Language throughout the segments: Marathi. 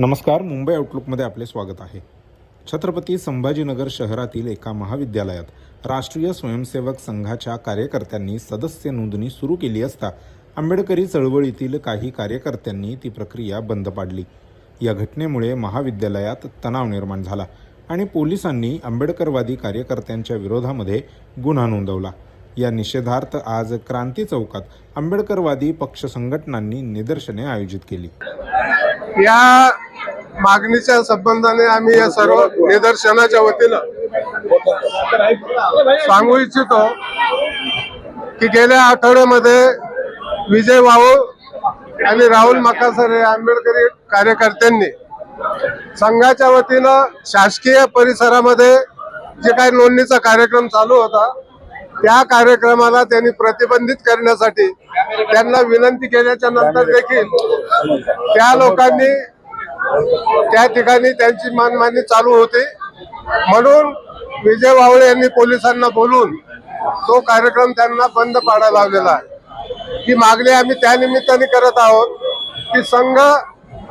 नमस्कार मुंबई आउटलुकमध्ये आपले स्वागत आहे. छत्रपती संभाजीनगर शहरातील एका महाविद्यालयात राष्ट्रीय स्वयंसेवक संघाच्या कार्यकर्त्यांनी सदस्य नोंदणी सुरू केली असता आंबेडकरी चळवळीतील काही कार्यकर्त्यांनी ती प्रक्रिया बंद पाडली. या घटनेमुळे महाविद्यालयात तणाव निर्माण झाला आणि पोलिसांनी आंबेडकरवादी कार्यकर्त्यांच्या विरोधामध्ये गुन्हा नोंदवला. या निषेधार्थ आज क्रांती चौकात आंबेडकरवादी पक्ष संघटनांनी निदर्शने आयोजित केली. या मागणीच्या संबंधाने आम्ही या सर्व निदर्शनाच्या वतीनं सांगू इच्छितो की गेल्या आठवड्यामध्ये विजय वाऊळ आणि राहुल मकासर हे आंबेडकरी कार्यकर्त्यांनी संघाच्या वतीनं शासकीय परिसरामध्ये जे काही नोंदणीचा कार्यक्रम चालू होता त्या कार्यक्रमाला त्यांनी प्रतिबंधित करण्यासाठी त्यांना विनंती केल्याच्यानंतर देखील त्या लोकांनी त्या ठिकाणी त्यांची मानमानी चालू होती. म्हणून विजय वावळे यांनी पोलिसांना बोलून तो कार्यक्रम त्यांना बंद पाडायला लावलेला आहे. ही मागणी आम्ही त्यानिमित्ताने करत आहोत की संघ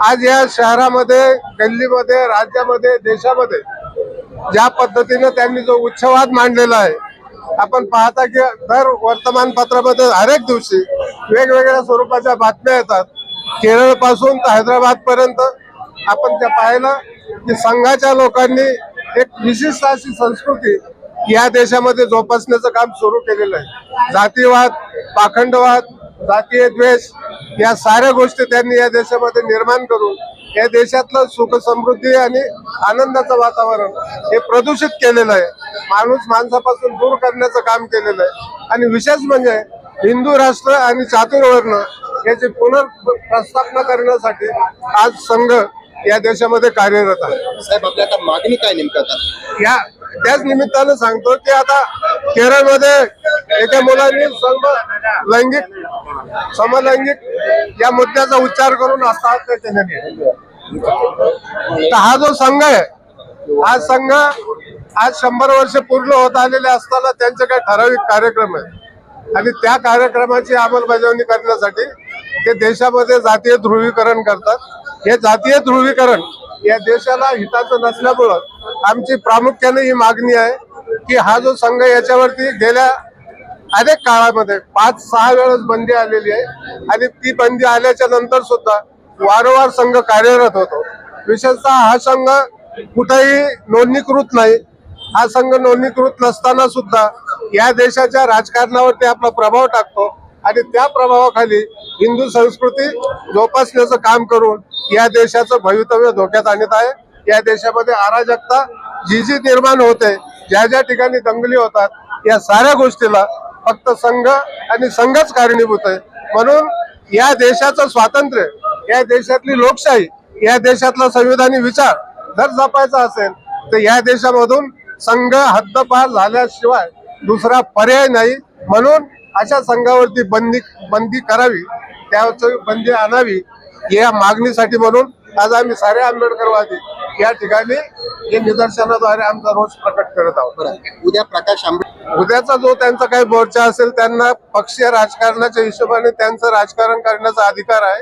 आज या शहरामध्ये गल्लीमध्ये राज्यामध्ये देशामध्ये ज्या पद्धतीनं त्यांनी जो उच्छवाद मांडलेला आहे आपण पाहता की दर वर्तमानपत्रामध्ये हरेक दिवशी वेगवेगळ्या स्वरूपाच्या बातम्या येतात. केरळपासून तर हैदराबाद पर्यंत आपण त्या पाहिलं की संघाच्या लोकांनी एक विशिष्ट अशी संस्कृती या देशामध्ये जोपासण्याचं काम सुरू केलेलं आहे. जातीवाद पाखंडवाद जातीय द्वेष या साऱ्या गोष्टी त्यांनी या देशामध्ये निर्माण करून या देशातलं सुख समृद्धी आणि आनंदाचं वातावरण हे प्रदूषित केलेलं आहे. माणूस माणसापासून दूर करण्याचं काम केलेलं आहे. आणि विशेष म्हणजे हिंदू राष्ट्र आणि चातुर्वर्ण याची पुनर्प्रस्थापना करण्यासाठी आज संघ या देशामध्ये कार्यरत आहे. साहेब आपल्या आता मागणी काय नेमकं आता? या त्याच निमित्तानं सांगतो की आता केरळमध्ये एका मुलांनी लैंगिक समलैंगिक या मुद्द्याचा उच्चार करून आत्महत्या केलेली तर हा जो संघ आहे हा संघ आज शंभर वर्ष पूर्ण होत आलेले असताना त्यांचे काही ठराविक कार्यक्रम आहेत. आणि त्या कार्यक्रमाची अंमलबजावणी करण्यासाठी ते देशामध्ये जातीय ध्रुवीकरण करतात. हे जातीय ध्रुवीकरण या देशाला हिताचं नसल्यामुळं आमची प्रामुख्याने ही मागणी आहे की हा जो संघ याच्यावरती गेल्या अनेक काळामध्ये पाच सहा वेळेस बंदी आलेली आहे. आणि ती बंदी आल्याच्यानंतर सुद्धा वारंवार संघ कार्यरत होतो. विशेषतः हा संघ कुठेही नोंदणीकृत नाही. हा संघ नोंदणीकृत नसताना सुद्धा या देशाच्या राजकारणावरती आपला प्रभाव टाकतो. आणि त्या प्रभावाखाली हिंदू संस्कृती जोपासण्याचं काम करून या देशाचं भवितव्य धोक्यात आणत आहे. या देशामध्ये अराजकता जी जी निर्माण होते ज्या ज्या ठिकाणी दंगली होतात या साऱ्या गोष्टीला फक्त संघ आणि संघच कारणीभूत आहे. म्हणून या देशाचं स्वातंत्र्य या देशातली लोकशाही या देशातला संविधानी विचार जर जपायचा असेल तर या देशामधून संघ हद्दपार झाल्याशिवाय दुसरा पर्याय नाही. म्हणून अशा संघावरती बंदी बंदी करावी त्यावर बंदी आणावी या मागणीसाठी म्हणून आज आम्ही सारे आंबेडकरवादी या ठिकाणी हे निदर्शनाद्वारे आमचा रोष प्रकट करत आहोत. उद्या प्रकाश आंबेडकर उद्याचा जो त्यांचा काही मोर्चा असेल त्यांना पक्षीय राजकारणाच्या हिशोबाने त्यांचं राजकारण करण्याचा अधिकार आहे.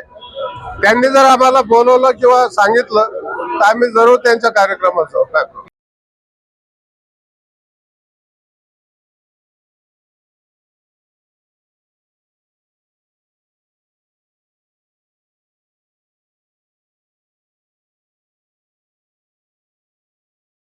त्यांनी जर आम्हाला बोलवलं किंवा सांगितलं तर आम्ही जरूर त्यांच्या कार्यक्रमात जाऊ.